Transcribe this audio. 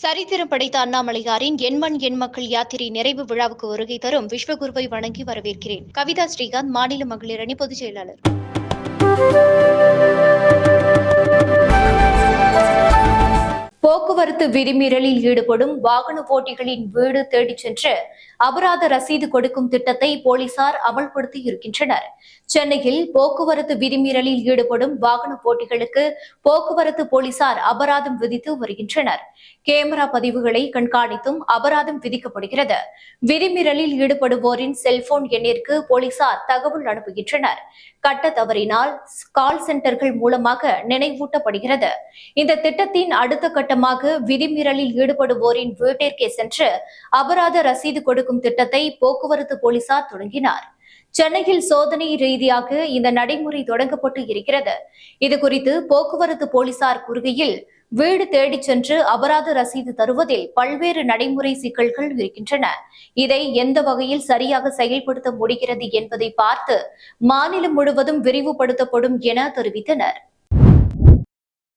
சரித்திரம் படைத்த அண்ணாமலையாரின் எண்மண் எண் மக்கள் யாத்திரை நிறைவு விழாவுக்கு வருகை தரும் விஸ்வகுருவை வணங்கி வரவேற்கிறேன். கவிதா ஸ்ரீகாந்த் மாநில மகளிர் அணி பொதுச் செயலாளர். போக்குவரத்து விதிமீறலில் ஈடுபடும் வாகன போட்டிகளின் வீடு தேடிச் சென்று அபராத ரசீது கொடுக்கும் திட்டத்தை போலீசார் அமல்படுத்தி இருக்கின்றனர். சென்னையில் போக்குவரத்து விதிமீறலில் ஈடுபடும் வாகன போட்டிகளுக்கு போக்குவரத்து போலீசார் அபராதம் விதித்து வருகின்றனர். கேமரா பதிவுகளை கண்காணித்தும் அபராதம் விதிக்கப்படுகிறது. விதிமீறலில் ஈடுபடுவோரின் செல்போன் எண்ணிற்கு போலீசார் தகவல் அனுப்புகின்றனர். கட்ட தவறினால் கால் சென்டர்கள் மூலமாக நினைவூட்டப்படுகிறது. இந்த திட்டத்தின் அடுத்த கட்டமாக விதிமீறலில் ஈடுபடுவோரின் வீட்டிற்கே சென்று அபராத ரசீது கொடுக்கும் திட்டத்தை போக்குவரத்து போலீசார் தொடங்கினார். சென்னையில் சோதனை ரீதியாக இந்த நடைமுறை தொடங்கப்பட்டு இருக்கிறது. இது குறித்து போக்குவரத்து போலீசார் கூறுகையில் வீடு தேடிச் சென்று அபராத ரசீது தருவதில் பல்வேறு நடைமுறை சிக்கல்கள் இருக்கின்றன. இதை எந்த வகையில் சரியாக செயல்படுத்த முடிகிறது என்பதை பார்த்து மாநிலம் முழுவதும் விரிவுபடுத்தப்படும் என தெரிவித்தனர்.